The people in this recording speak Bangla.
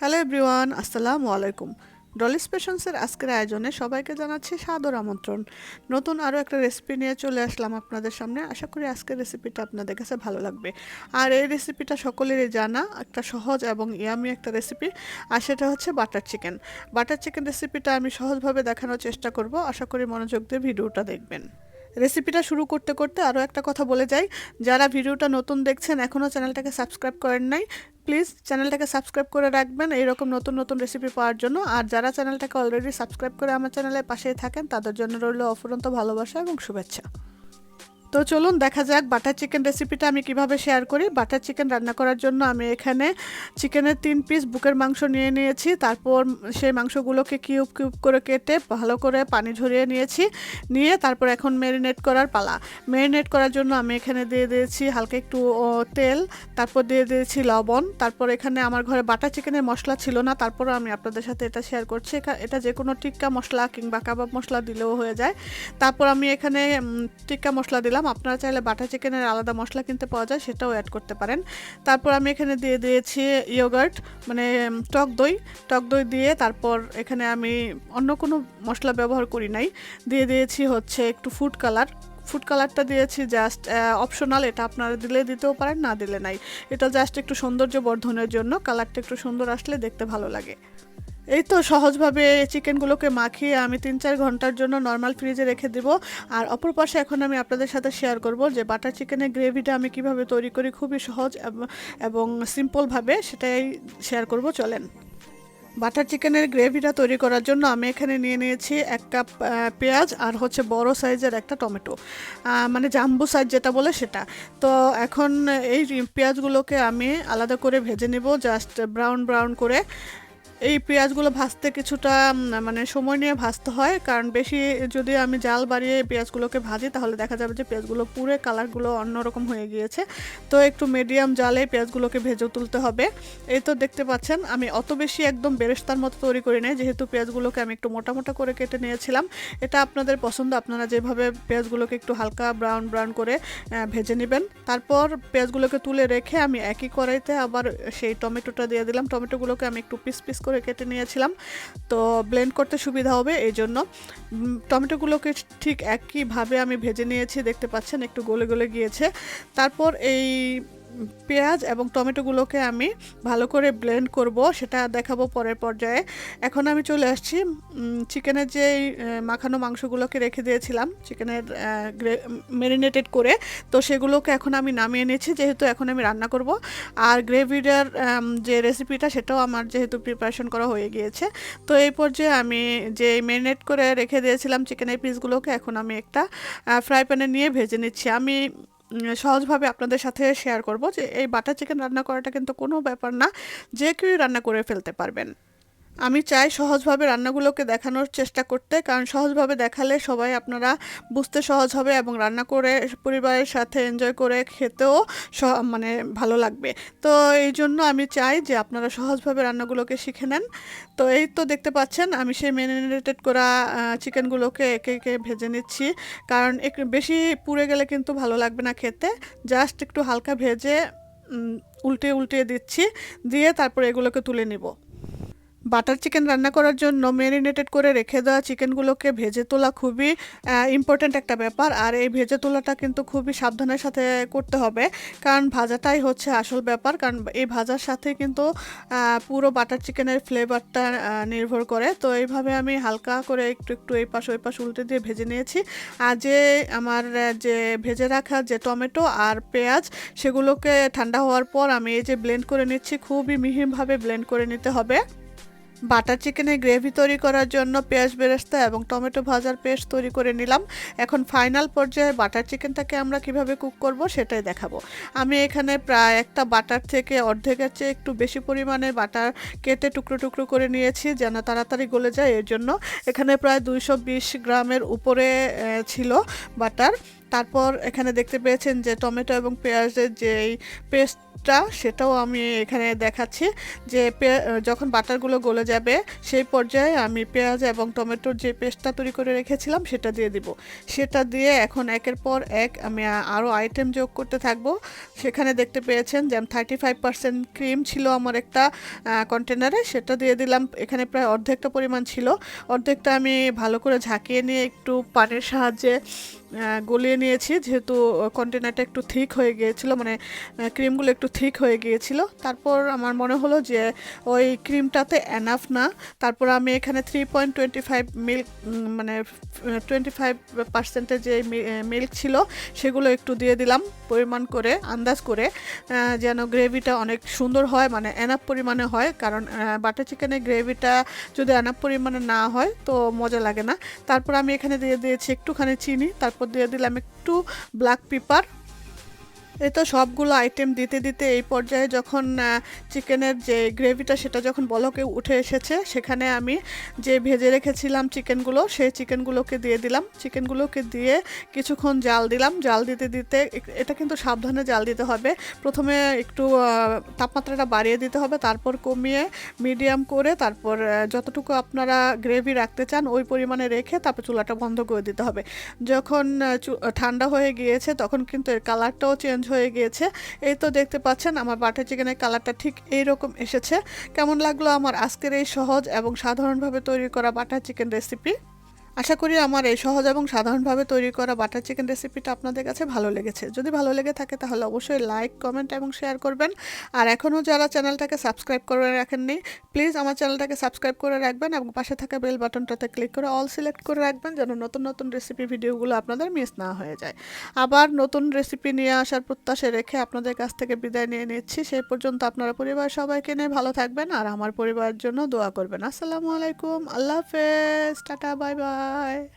হ্যালো এভরিওয়ান, আসসালামু আলাইকুম। ডলিস পেশন্সের আজকের আয়োজনে সবাইকে জানাচ্ছি সাদর আমন্ত্রণ। নতুন আরও একটা রেসিপি নিয়ে চলে আসলাম আপনাদের সামনে। আশা করি আজকের রেসিপিটা আপনাদের কাছে ভালো লাগবে। আর এই রেসিপিটা সকলেরই জানা, একটা সহজ এবং ইয়ামি একটা রেসিপি। আর সেটা হচ্ছে বাটার চিকেন। বাটার চিকেন রেসিপিটা আমি সহজভাবে দেখানোর চেষ্টা করব। আশা করি মনোযোগ দিয়ে ভিডিওটা দেখবেন। রেসিপিটা শুরু করতে করতে আরও একটা কথা বলে যাই। যারা ভিডিওটা নতুন দেখছেন এখনও চ্যানেলটাকে সাবস্ক্রাইব করেন নাই প্লিজ চ্যানেলটাকে সাবস্ক্রাইব করে রাখবেন এইরকম নতুন নতুন রেসিপি পাওয়ার জন্য। আর যারা চ্যানেলটাকে অলরেডি সাবস্ক্রাইব করে আমার চ্যানেলের পাশেই থাকেন, তাদের জন্য রইল অফুরন্ত ভালোবাসা এবং শুভেচ্ছা। তো চলুন দেখা যাক বাটার চিকেন রেসিপিটা আমি কীভাবে শেয়ার করি। বাটার চিকেন রান্না করার জন্য আমি এখানে চিকেনের তিন পিস বুকের মাংস নিয়ে নিয়েছি। তারপর সেই মাংসগুলোকে কিউব কিউব করে কেটে ভালো করে পানি ঝরিয়ে নিয়েছি। নিয়ে তারপর এখন ম্যারিনেট করার পালা। ম্যারিনেট করার জন্য আমি এখানে দিয়ে দিয়েছি হালকা একটু তেল। তারপর দিয়ে দিয়েছি লবণ। তারপর এখানে আমার ঘরে বাটার চিকেনের মশলা ছিল না। তারপরও আমি আপনাদের সাথে এটা শেয়ার করছি। এটা যে কোনো টিক্কা মশলা কিংবা কাবাব মশলা দিলেও হয়ে যায়। তারপর আমি এখানে টিক্কা মশলা দিলাম। আপনারা চাইলে বাটার চিকেনের আলাদা মশলা কিনতে পাওয়া যায়, সেটাও অ্যাড করতে পারেন। তারপর আমি এখানে দিয়ে দিয়েছি ইয়োগার্ট মানে টক দই। টক দই দিয়ে তারপর এখানে আমি অন্য কোনো মশলা ব্যবহার করি নাই। দিয়ে দিয়েছি হচ্ছে একটু ফুড কালার ফুড কালারটা দিয়েছি জাস্ট অপশনাল এটা আপনারা দিলে দিতেও পারেন, না দিলে নাই। এটা জাস্ট একটু সৌন্দর্য বর্ধনের জন্য কালারটা একটু সুন্দর আসলে দেখতে ভালো লাগে। এই তো সহজভাবে চিকেনগুলোকে মাখিয়ে আমি তিন চার ঘণ্টার জন্য নর্মাল ফ্রিজে রেখে দেব। আর অপর পাশে এখন আমি আপনাদের সাথে শেয়ার করব যে বাটার চিকেনের গ্রেভিটা আমি কীভাবে তৈরি করি খুবই সহজ এবং- সিম্পলভাবে সেটাই শেয়ার করব, চলেন। বাটার চিকেনের গ্রেভিটা তৈরি করার জন্য আমি এখানে নিয়ে নিয়েছি এক কাপ পেঁয়াজ আর হচ্ছে বড় সাইজের একটা টমেটো। মানে জাম্বু সাইজ যেটা বলে সেটা। তো এখন এই পেঁয়াজগুলোকে আমি আলাদা করে ভেজে নেব জাস্ট ব্রাউন ব্রাউন করে। এই পেঁয়াজগুলো ভাজতে কিছুটা মানে সময় নিয়ে ভাজতে হয়। কারণ বেশি যদি আমি জাল বাড়িয়ে পেঁয়াজগুলোকে ভাজি, তাহলে দেখা যাবে যে পেঁয়াজগুলো পুরে কালারগুলো অন্যরকম হয়ে গিয়েছে। তো একটু মিডিয়াম জালে পেঁয়াজগুলোকে ভেজে তুলতে হবে। এই তো দেখতে পাচ্ছেন, আমি অত বেশি একদম বেরেস্তার মতো তৈরি করি নাই, যেহেতু পেঁয়াজগুলোকে আমি একটু মোটা মোটা করে কেটে নিয়েছিলাম। এটা আপনাদের পছন্দ, আপনারা যেভাবে পেঁয়াজগুলোকে একটু হালকা ব্রাউন ব্রাউন করে ভেজে নেবেন। তারপর পেঁয়াজগুলোকে তুলে রেখে আমি একই কড়াইতে আবার সেই টমেটোটা দিয়ে দিলাম। টমেটোগুলোকে আমি একটু পিস পিস করে কেটে নিয়েছিলাম। তো ব্লেন্ড করতে সুবিধা হবে এই জন্য। টমেটোগুলোকে ঠিক একইভাবে আমি ভেজে নিয়েছি, দেখতে পাচ্ছেন একটু গলে গলে গিয়েছে। তারপর এই পেঁয়াজ এবং টমেটোগুলোকে আমি ভালো করে ব্লেন্ড করব, সেটা দেখাবো পরের পর্যায়ে। এখন আমি চলে আসছি চিকেনের যে মাখানো মাংসগুলোকে রেখে দিয়েছিলাম, চিকেনের গ্রে ম্যারিনেটেড করে, তো সেগুলোকে এখন আমি নামিয়ে নিয়েছি, যেহেতু এখন আমি রান্না করব। আর গ্রেভিটার যে রেসিপিটা সেটাও আমার যেহেতু প্রিপারেশন করা হয়ে গিয়েছে। তো এই পর্যায়ে আমি যে ম্যারিনেট করে রেখে দিয়েছিলাম, চিকেনের পিসগুলোকে এখন আমি একটা ফ্রাই প্যানে নিয়ে ভেজে নিচ্ছি। আমি সহজভাবে আপনাদের সাথে শেয়ার করব যে এই বাটার চিকেন রান্না করাটা কিন্তু কোনো ব্যাপার না, যে কেউই রান্না করে ফেলতে পারবেন। আমি চাই সহজভাবে রান্নাগুলোকে দেখানোর চেষ্টা করতে, কারণ সহজভাবে দেখালে সবাই আপনারা বুঝতে সহজ হবে এবং রান্না করে পরিবারের সাথে এনজয় করে খেতেও মানে ভালো লাগবে। তো এই জন্য আমি চাই যে আপনারা সহজভাবে রান্নাগুলোকে শিখে নেন। তো এই তো দেখতে পাচ্ছেন, আমি সেই ম্যারিনেটেড করা চিকেনগুলোকে একে একে ভেজে নিচ্ছি। কারণ বেশি পুড়ে গেলে কিন্তু ভালো লাগবে না খেতে। জাস্ট একটু হালকা ভেজে উল্টে উল্টে দিচ্ছি। দিয়ে তারপর এগুলোকে তুলে নিব। বাটার চিকেন রান্না করার জন্য ম্যারিনেটেড করে রেখে দেওয়া চিকেনগুলোকে ভেজে তোলা খুবই ইম্পর্ট্যান্ট একটা ব্যাপার। আর এই ভেজে তোলাটা কিন্তু খুবই সাবধানের সাথে করতে হবে। কারণ ভাজাটাই হচ্ছে আসল ব্যাপার। কারণ এই ভাজার সাথে কিন্তু পুরো বাটার চিকেনের ফ্লেভারটা নির্ভর করে। তো এইভাবে আমি হালকা করে একটু একটু এই পাশ, ওই পাশ উল্টে দিয়ে ভেজে নিয়েছি। আর যে আমার যে ভেজে রাখা যে টমেটো আর পেঁয়াজ, সেগুলোকে ঠান্ডা হওয়ার পর আমি এই যে ব্লেন্ড করে নিচ্ছি, খুবই মিহিমভাবে ব্লেন্ড করে নিতে হবে। বাটার চিকেনের গ্রেভি তৈরি করার জন্য পেঁয়াজ বেরেস্তা এবং টমেটো ভাজার পেস্ট তৈরি করে নিলাম। এখন ফাইনাল পর্যায়ে বাটার চিকেনটাকে আমরা কীভাবে কুক করব সেটাই দেখাবো। আমি এখানে প্রায় একটা বাটার থেকে অর্ধেকের চেয়ে একটু বেশি পরিমাণে বাটার কেটে টুকরো টুকরো করে নিয়েছি যেন তাড়াতাড়ি গলে যায়। এর জন্য এখানে প্রায় দুইশো বিশ গ্রামের উপরে ছিল বাটার। তারপর এখানে দেখতে পেয়েছেন যে টমেটো এবং পেঁয়াজের যেই পেস্টটা, সেটাও আমি এখানে দেখাচ্ছি যে যখন বাটারগুলো গলে যাবে, সেই পর্যায়ে আমি পেঁয়াজ এবং টমেটোর যে পেস্টটা তৈরি করে রেখেছিলাম, সেটা দিয়ে দিব। সেটা দিয়ে এখন একের পর এক আমি আরও আইটেম যোগ করতে থাকব। সেখানে দেখতে পেয়েছেন যে থার্টি ফাইভ পার্সেন্ট ক্রিম ছিল আমার একটা কন্টেনারে সেটা দিয়ে দিলাম। এখানে প্রায় অর্ধেকটা পরিমাণ ছিল। অর্ধেকটা আমি ভালো করে ঝাঁকিয়ে নিয়ে একটু পানির সাহায্যে গলিয়ে নিয়েছি, যেহেতু কন্টেনারটা একটু থিক হয়ে গিয়েছিল মানে ক্রিমগুলো একটু থিক হয়ে গিয়েছিল। তারপর আমার মনে হলো যে, ওই ক্রিমটাতে এনাফ না। তারপর আমি এখানে three point twenty five milk মানে টোয়েন্টি ফাইভ পার্সেন্টের যে মিল্ক ছিল, সেগুলো একটু দিয়ে দিলাম পরিমাণ করে, আন্দাজ করে যেন গ্রেভিটা অনেক সুন্দর হয় মানে এনাফ পরিমাণে হয়। কারণ বাটার চিকেনে গ্রেভিটা যদি এনাফ পরিমাণে না হয়, তো মজা লাগে না। তারপর আমি এখানে দিয়ে দিয়েছি একটুখানি চিনি, তারপর দিয়ে দিলাম একটু ব্ল্যাক পেপার এই তো সবগুলো আইটেম দিতে দিতে এই পর্যায়ে যখন চিকেনের যে গ্রেভিটা সেটা যখন বলকে উঠে এসেছে, সেখানে আমি যে ভেজে রেখেছিলাম চিকেনগুলো, সেই চিকেনগুলোকে দিয়ে দিলাম। চিকেনগুলোকে দিয়ে কিছুক্ষণ জাল দিলাম। জাল দিতে দিতে এটা কিন্তু সাবধানে জাল দিতে হবে। প্রথমে একটু তাপমাত্রাটা বাড়িয়ে দিতে হবে, তারপর কমিয়ে মিডিয়াম করে তারপর যতটুকু আপনারা গ্রেভি রাখতে চান ওই পরিমাণে রেখে তারপর চুলাটা বন্ধ করে দিতে হবে। যখন ঠান্ডা হয়ে গিয়েছে তখন কিন্তু এর কালারটাও চেঞ্জ হয়ে গিয়েছে। এই তো দেখতে পাচ্ছেন, আমার বাটার চিকেনের কালারটা ঠিক এইরকম এসেছে। কেমন লাগল আমার আজকের এই সহজ এবং সাধারণভাবে তৈরি করা বাটার চিকেন রেসিপি আশা করি আমার এই সহজ এবং সাধারণভাবে তৈরি করা বাটার চিকেন রেসিপিটা আপনাদের কাছে ভালো লেগেছে। যদি ভালো লেগে থাকে তাহলে অবশ্যই লাইক, কমেন্ট এবং শেয়ার করবেন। আর এখনও যারা চ্যানেলটাকে সাবস্ক্রাইব করে রাখেননি, প্লিজ আমার চ্যানেলটাকে সাবস্ক্রাইব করে রাখবেন এবং পাশে থাকা বেল বাটনটাতে ক্লিক করে অল সিলেক্ট করে রাখবেন যেন নতুন নতুন রেসিপি ভিডিওগুলো আপনাদের মিস না হয়ে যায়। আবার নতুন রেসিপি নিয়ে আসার প্রত্যাশা রেখে আপনাদের কাছ থেকে বিদায় নিয়ে নিচ্ছি। সেই পর্যন্ত আপনারা পরিবার সবাইকে নিয়ে ভালো থাকবেন আর আমার পরিবারের জন্য দোয়া করবেন। আসসালামু আলাইকুম, আল্লাহ হাফেজ, টাটা, বাই বাই। Bye.